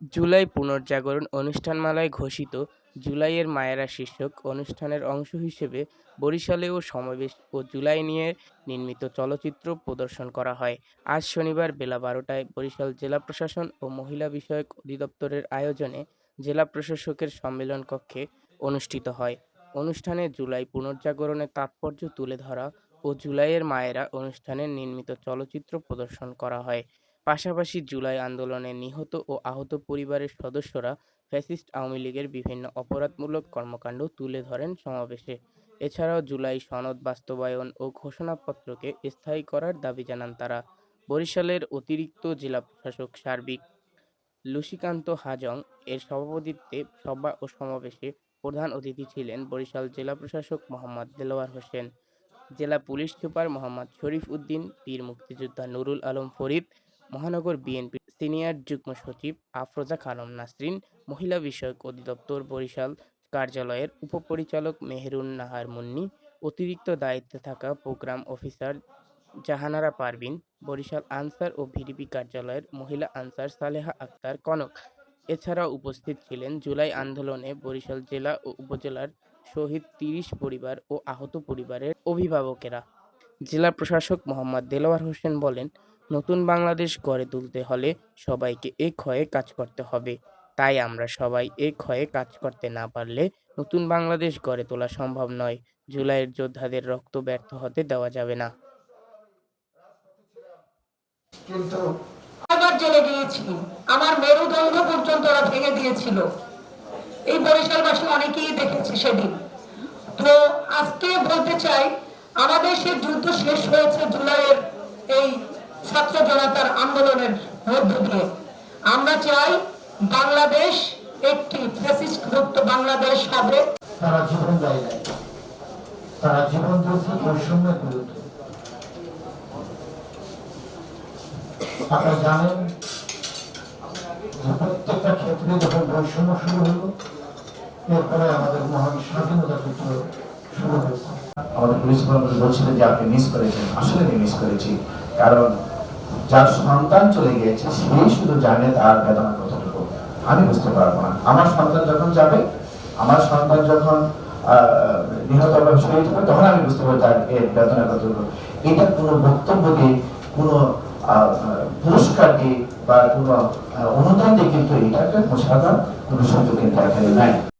জুলাই পুনর্জাগরণ অনুষ্ঠানমালায় ঘোষিত জুলাইয়ের মায়েরা শীর্ষক অনুষ্ঠানের অংশ হিসেবে বরিশালেও সমাবেশ ও জুলাই নিয়ে নির্মিত চলচ্চিত্র প্রদর্শন করা হয়। আজ শনিবার বেলা বারোটায় বরিশাল জেলা প্রশাসন ও মহিলা বিষয়ক অধিদপ্তরের আয়োজনে জেলা প্রশাসকের সম্মেলন কক্ষে অনুষ্ঠিত হয়। অনুষ্ঠানে জুলাই পুনর্জাগরণের তাৎপর্য তুলে ধরা ও জুলাইয়ের মায়েরা অনুষ্ঠানে নির্মিত চলচ্চিত্র প্রদর্শন করা হয়। পাশাপাশি জুলাই আন্দোলনে নিহত ও আহত পরিবারের সদস্যরা ফ্যাসিস্ট আওয়ামী লীগের বিভিন্ন অপরাধমূলক কর্মকাণ্ড তুলে ধরেন সমাবেশে। এছাড়াও জুলাই সনদ বাস্তবায়ন ও ঘোষণাপত্রকে স্থায়ী করার দাবি জানান তারা। বরিশালের অতিরিক্ত জেলা প্রশাসক সার্বিক লুসিকান্ত হাজং এর সভাপতিত্বে সভা ও সমাবেশে প্রধান অতিথি ছিলেন বরিশাল জেলা প্রশাসক মোহাম্মদ দেলোয়ার হোসেন, জেলা পুলিশ সুপার মোহাম্মদ শরীফ উদ্দিন বীর মুক্তিযোদ্ধা নুরুল আলম ফরিদ মহানগর বিএনপির সিনিয়র যুগ্ম সচিব আফরোজা খানম নাসরিন, মহিলা বিষয়ক অধিদপ্তর বরিশাল কার্যালয়ের উপপরিচালক মেহেরুন নাহার মুন্নি, অতিরিক্ত দায়িত্বে থাকা প্রোগ্রাম অফিসার জাহানারা পারভিন, বরিশাল আনসার ও ভিডিপি কার্যালয়ের মহিলা আনসার সালেহা আক্তার কনক। এছাড়া উপস্থিত ছিলেন জুলাই আন্দোলনে বরিশাল জেলা ও উপজেলার শহীদ তিরিশ পরিবার ও আহত পরিবারের অভিভাবকেরা। জেলা প্রশাসক মোহাম্মদ দেলোয়ার হোসেন বলেন নতুন বাংলাদেশ গড়ে তুলতে হলে সবাইকে এক হয়ে কাজ করতে হবে। তাই আমরা সবাই এক হয়ে কাজ করতে না পারলে নতুন বাংলাদেশ গড়ে তোলা সম্ভব নয়। জুলাইয়ের যোদ্ধাদের রক্ত ব্যর্থ হতে দেওয়া যাবে না। আমার মেরুদণ্ড পর্যন্ত ওরা ভেঙে দিয়েছিল। এই বরিশালবাসী অনেকেই দেখেছে সেদিন। তো আজকে বলতে চাই, আমাদের সে যুদ্ধ শেষ হয়েছে জুলাইয়ের এই ছাত্র জনতার আন্দোলনের মধ্য দিয়ে। আমরা চাই বাংলাদেশ একটি ফ্যাসিস্ট মুক্ত বাংলাদেশ হবে। তারা জীবন দেয় নাই। তারা জীবন দিয়েছে বৈষম্যের বিরুদ্ধে। আপনারা জানেন প্রত্যেকটা ক্ষেত্রে যখন বৈষম্য শুরু হলো এরপরে আমাদের মহান স্বাধীনতা যুদ্ধ শুরু হয়েছে। আমাদের পুলিশ বলছিলেন যে আপনি মিস করেছেন। আসলে আমি মিস করেছি। কারণ যার সন্তান চলে গিয়েছে, সেই শুধু জানে তার বেদনা কতটুকু। আমি বুঝতে পারব না। আমার সন্তান যখন যাবে, আমার সন্তান যখন নিহত শহীদ হবে তখন আমি বুঝতে পারব তার বেদনা কতটুকু। এটা কোনো বক্তব্য দিয়ে, কোনো পুরস্কার দিয়ে বা কোনো অনুদান দিয়ে কিন্তু এটাকে মোশাদা কোনো সুযোগ কিন্তু এখানে নাই।